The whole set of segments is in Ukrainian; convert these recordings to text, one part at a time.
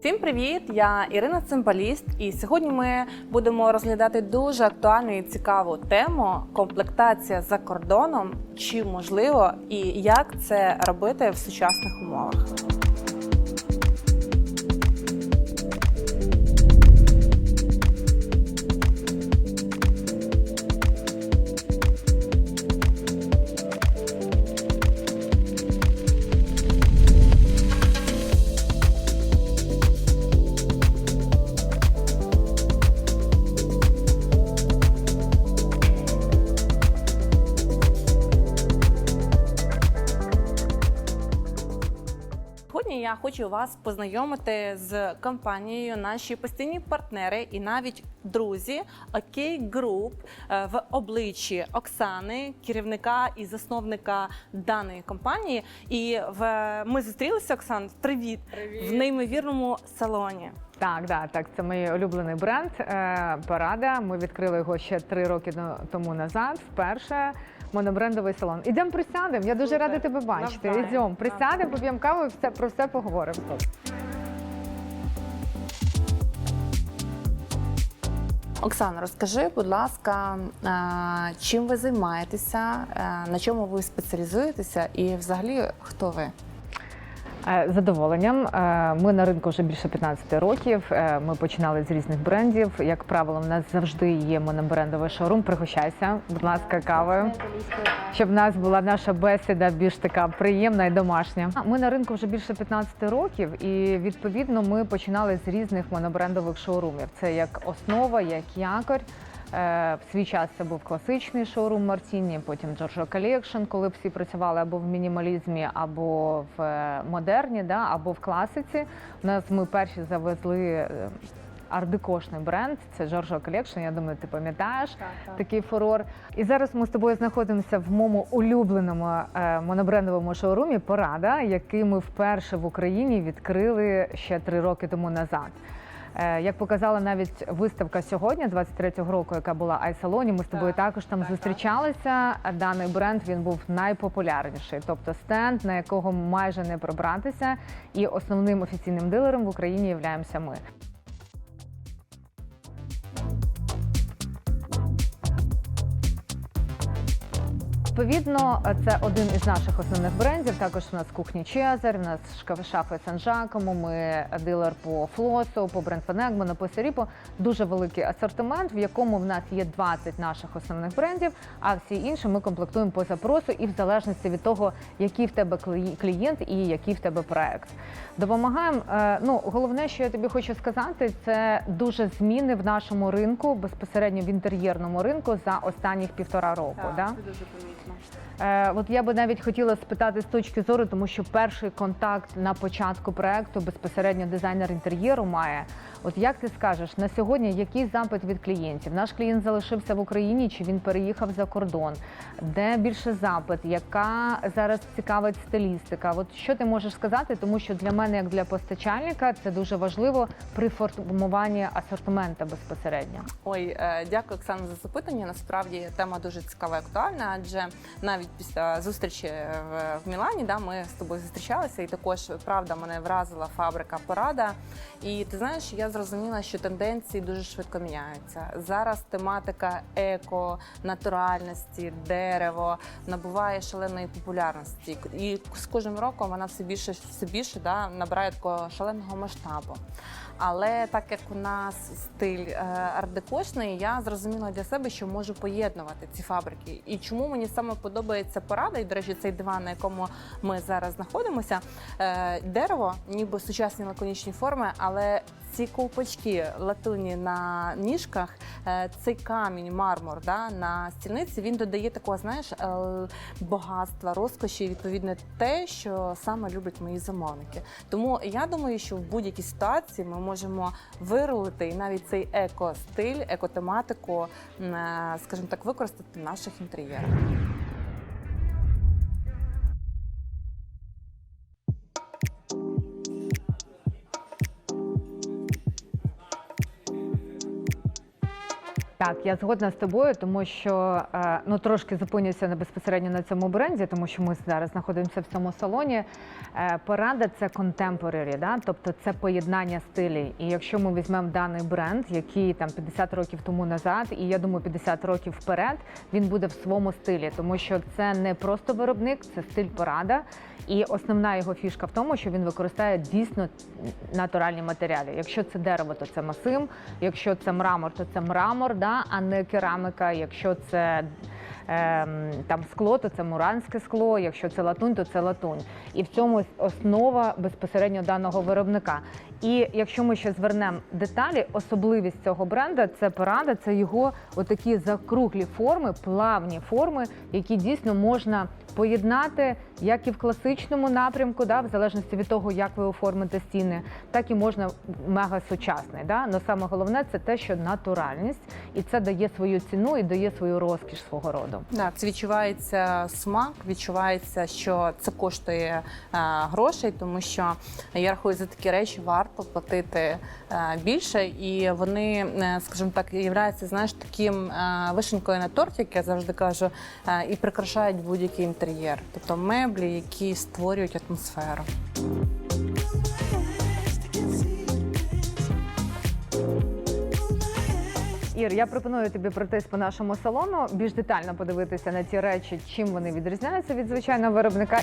Всім привіт! Я Ірина Цимбаліст, і сьогодні ми будемо розглядати дуже актуальну і цікаву тему комплектація за кордоном, чи можливо і як це робити в сучасних умовах. Хочу вас познайомити з компанією, наші постійні партнери і навіть друзі OK Group е, в обличчі Оксани, керівника і засновника даної компанії. І в ми зустрілися, Оксан. Привіт, в неймовірному салоні. Так, да, так, це мій улюблений бренд е, Парада. Ми відкрили його ще три роки тому назад. Вперше монобрендовий салон. Ідемо присядемо. Я дуже рада тебе бачити. Ідемо, присядемо, поп'ємо каву і все про все поговоримо. Оксана, розкажи, будь ласка, е, чим ви займаєтеся, е, на чому ви спеціалізуєтеся, і взагалі хто ви? Е, задоволенням. Е, Ми на ринку вже більше 15 років. Е, Ми починали з різних брендів. Як правило, в нас завжди є монобрендовий шоурум. Пригощайся, будь ласка, кавою. Щоб в нас була наша бесіда більш така приємна і домашня. Ми на ринку вже більше 15 років, і відповідно ми починали з різних монобрендових шоурумів. Це як основа, як якорь. Е, В свій час це був класичний шоурум Мартіні, потім Giorgio Collection, коли всі працювали або в мінімалізмі, або в е, модерні, да, або в класиці. У нас ми перші завезли е, ардекошний бренд. Це Giorgio Collection, Я думаю, ти пам'ятаєш такий фурор. І зараз ми з тобою знаходимося в моєму улюбленому монобрендовому шоурумі Порада, який ми вперше в Україні відкрили ще три роки тому назад. Е, Як показала навіть виставка сьогодні, 23-го року, яка була айсалоні, ми з тобою Так, також там так, так. зустрічалися. Так. Даний бренд він був найпопулярніший, тобто стенд, на якого майже не пробратися. І основним офіційним дилером в Україні являємося ми. Відповідно, це один із наших основних брендів. Також у нас кухні Чезар, у нас шафи Сан Жакомо, ми дилер по флосу, по бренд Фенегману, по Серіпо. Дуже великий асортимент, в якому в нас є 20 наших основних брендів, а всі інші ми комплектуємо по запросу і в залежності від того, який в тебе клі- клієнт і який в тебе проект. Допомагаємо. е, Ну, головне, що я тобі хочу сказати, це дуже зміни в нашому ринку, безпосередньо в інтер'єрному ринку за останніх півтора року. Да? це дуже помітно. Е, от я би навіть хотіла спитати з точки зору, тому що перший контакт на початку проекту безпосередньо дизайнер інтер'єру має. От як ти скажеш на сьогодні, який запит від клієнтів? Наш клієнт залишився в Україні чи він переїхав за кордон? Де більше запит? Яка зараз цікавить стилістика? От що ти можеш сказати? Тому що для мене, як для постачальника, це дуже важливо при формуванні асортимента безпосередньо. Ой, е, дякую, Оксана, за запитання. Насправді тема дуже цікава і актуальна, адже навіть після зустрічі в, в Мілані, да, ми з тобою зустрічалися, і також правда мене вразила фабрика Порада. І ти знаєш, я зрозуміла, що тенденції дуже швидко міняються. Зараз тематика еко, натуральності, дерево набуває шаленої популярності, і з кожним роком вона все більше все більше да, набирає такого шаленого масштабу. Але так як у нас стиль е, ардекошний, я зрозуміла для себе, що можу поєднувати ці фабрики. І чому мені саме подобається порада, і до речі, цей диван, на якому ми зараз знаходимося, е, дерево, ніби сучасні лаконічні форми, але ці ковпачки латунні на ніжках, е, цей камінь, мармур да, на стільниці, він додає такого, знаєш, е, багатства, розкоші, і, відповідно, те, що саме люблять мої замовники. Тому я думаю, що в будь-якій ситуації ми можемо вирулити і навіть цей еко-стиль, екотематику, скажімо так, використати в наших інтер'єрах. Так, я згодна з тобою, тому що е, ну трошки зупинюся на безпосередньо на цьому бренді, тому що ми зараз знаходимося в цьому салоні. Е, Парада це contemporary, да? тобто це поєднання стилів. І якщо ми візьмемо даний бренд, який там 50 років тому назад, і я думаю, 50 років вперед, він буде в своєму стилі, тому що це не просто виробник, це стиль парада. І основна його фішка в тому, що він використовує дійсно натуральні матеріали. Якщо це дерево, то це масим. Якщо це мрамор, то це мрамор, да, а не кераміка. Якщо це ем, там скло, то це муранське скло. Якщо це латунь, то це латунь. І в цьому основа безпосередньо даного виробника. І якщо ми ще звернемо деталі, особливість цього бренда це порада, це його отакі закруглі форми, плавні форми, які дійсно можна поєднати як і в класичному напрямку, да, в залежності від того, як ви оформите стіни, так і можна мега сучасний. Да? Но саме головне це те, що натуральність, і це дає свою ціну і дає свою розкіш свого роду. Так, це відчувається смак, відчувається, що це коштує е, грошей, тому що я рахую за такі речі варто платити е, більше, і вони, е, скажімо так, являються знаєш таким вишенькою на торті, як я завжди кажу, і прикрашають будь-який інтер'єр, тобто меблі, які створюють атмосферу. Ір, я пропоную тобі пройтись по нашому салону, більш детально подивитися на ті речі, чим вони відрізняються від звичайного виробника.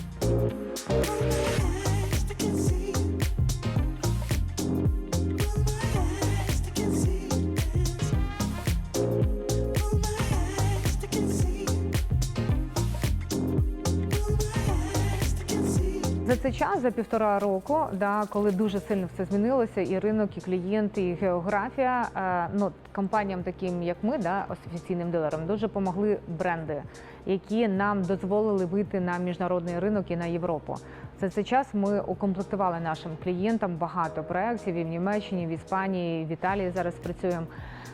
За цей час, за півтора року, да, коли дуже сильно все змінилося, і ринок, і клієнти, і географія, е, ну компаніям, таким як ми, да, офіційним дилерам, дуже допомогли бренди, які нам дозволили вийти на міжнародний ринок і на Європу. За цей час ми укомплектували нашим клієнтам багато проєктів і в Німеччині, в Іспанії, і в Італії зараз працюємо.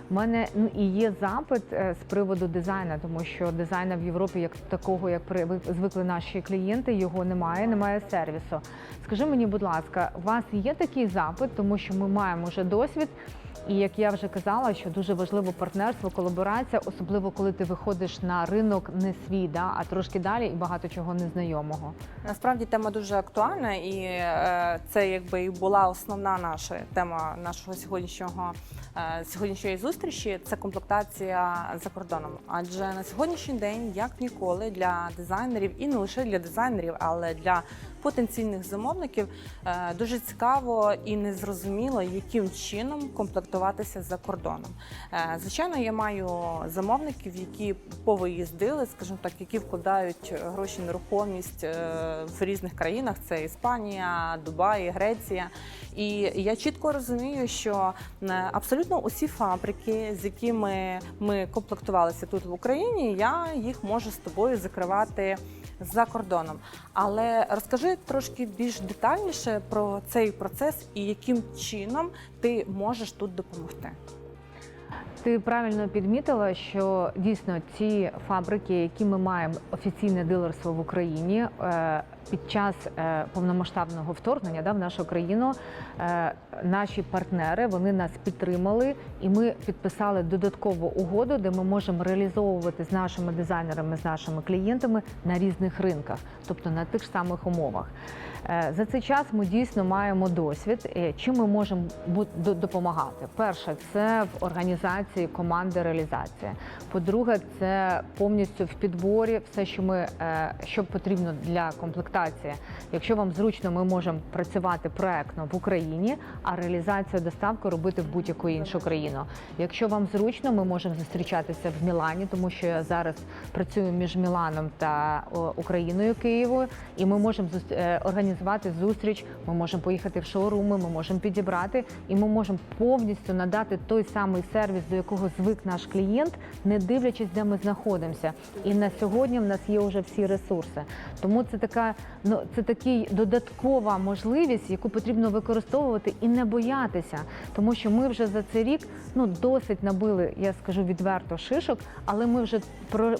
У мене ну, і є запит е, з приводу дизайну, тому що дизайну в Європі, як такого, як звикли наші клієнти, його немає, немає сервісу. Скажи мені, будь ласка, у вас є такий запит, тому що ми маємо вже досвід. І як я вже казала, що дуже важливо партнерство, колаборація, особливо коли ти виходиш на ринок не свій, да, а трошки далі і багато чого незнайомого. Насправді тема дуже актуальна, і е, це якби і була основна наша тема нашого сьогоднішнього е, сьогоднішньої зустрічі. Це комплектація за кордоном. Адже на сьогоднішній день, як ніколи, для дизайнерів і не лише для дизайнерів, але для потенційних замовників е, дуже цікаво і незрозуміло, яким чином комплектуватися за кордоном. Е, Звичайно, я маю замовників, які повиїздили, скажімо так, які вкладають гроші нерухомість е, в різних країнах. Це Іспанія, Дубай, Греція. І я чітко розумію, що абсолютно усі фабрики, з якими ми комплектувалися тут в Україні, я їх можу з тобою закривати за кордоном. Але розкажи трошки більш детальніше про цей процес і яким чином ти можеш тут допомогти. Ти правильно підмітила, що дійсно ці фабрики, які ми маємо офіційне дилерство в Україні е, під час е, повномасштабного вторгнення да, в нашу країну, е, наші партнери вони нас підтримали, і ми підписали додаткову угоду, де ми можемо реалізовувати з нашими дизайнерами, з нашими клієнтами на різних ринках, тобто на тих самих умовах. Е, За цей час ми дійсно маємо досвід, чим ми можемо допомагати. Перше, це в організації команди реалізації. По-друге, це повністю в підборі все, що ми що потрібно для комплектації. Якщо вам зручно, ми можемо працювати проектно в Україні, а реалізацію доставку робити в будь-яку іншу країну. Якщо вам зручно, ми можемо зустрічатися в Мілані, тому що я зараз працюю між Міланом та Україною Києвою, і ми можемо е, організувати зустріч. Ми можемо поїхати в шоуруми, ми можемо підібрати, і ми можемо повністю надати той самий сервіс, до якого звик наш клієнт, не дивлячись, де ми знаходимося. І на сьогодні в нас є вже всі ресурси. Тому це така ну це такий додаткова можливість, яку потрібно використовувати і не боятися, тому що ми вже за цей рік ну досить набили, я скажу відверто, шишок, але ми вже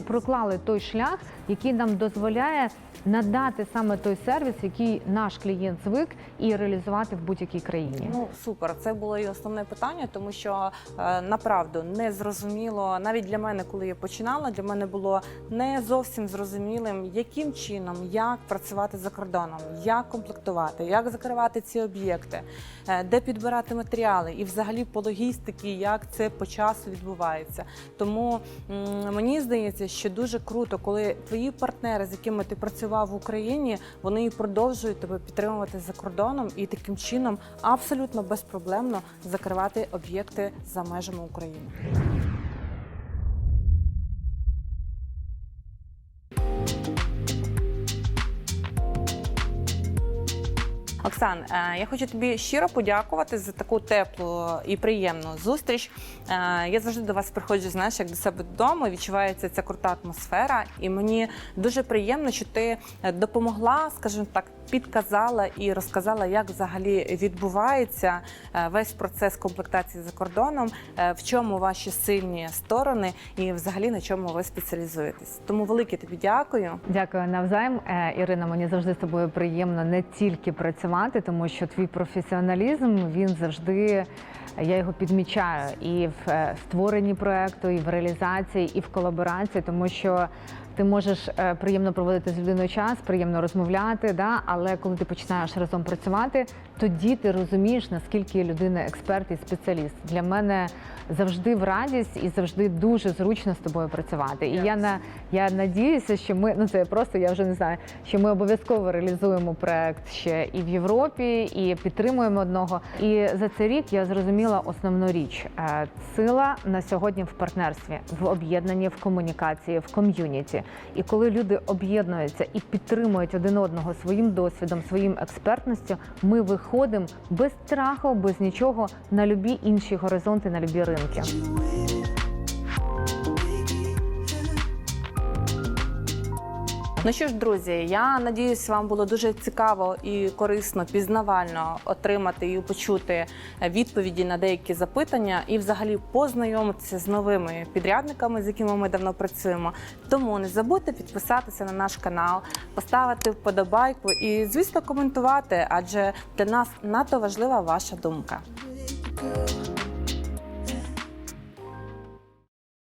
проклали той шлях, який нам дозволяє надати саме той сервіс, який наш клієнт звик, і реалізувати в будь-якій країні. Ну супер, це було і основне питання, тому що е, направду не зрозуміло навіть для мене, коли я починала, для мене було не зовсім зрозумілим, яким чином, як працювати за кордоном, як комплектувати, як закривати ці об'єкти, е, де підбирати матеріали, і взагалі по логістиці, як це по часу відбувається. Тому мені здається, що дуже круто, коли твої партнери, з якими ти працював в Україні, вони і продовжують тебе підтримувати за кордоном і таким чином абсолютно безпроблемно закривати об'єкти за межами України. Оксан, е, я хочу тобі щиро подякувати за таку теплу і приємну зустріч. Е, Я завжди до вас приходжу, знаєш, як до себе додому. Відчувається ця крута атмосфера, і мені дуже приємно, що ти е, допомогла, скажімо так, підказала і розказала, як взагалі відбувається весь процес комплектації за кордоном, в чому ваші сильні сторони, і взагалі на чому ви спеціалізуєтесь. Тому велике тобі дякую. Дякую навзаєм. Ірина, мені завжди з тобою приємно не тільки працювати, тому що твій професіоналізм він завжди. Я його підмічаю і в е, створенні проекту, і в реалізації, і в колаборації, тому що ти можеш е, приємно проводити з людиною час, приємно розмовляти, да? але коли ти починаєш разом працювати, тоді ти розумієш, наскільки людина експерт і спеціаліст. Для мене завжди в радість і завжди дуже зручно з тобою працювати. І я на я надіюся, що ми ну це просто я вже не знаю, що ми обов'язково реалізуємо проект ще і в Європі, і підтримуємо одного. І за цей рік я зрозуміла основну річ: Е, сила на сьогодні в партнерстві, в об'єднанні, в комунікації, в ком'юніті. І коли люди об'єднуються і підтримують один одного своїм досвідом, своїм експертністю, ми виходимо без страху, без нічого на любі інші горизонти, на любі ринки. Ну що ж, друзі, я надіюсь, вам було дуже цікаво і корисно, пізнавально отримати і почути відповіді на деякі запитання, і взагалі познайомитися з новими підрядниками, з якими ми давно працюємо. Тому не забудьте підписатися на наш канал, поставити вподобайку і, звісно, коментувати, адже для нас надто важлива ваша думка.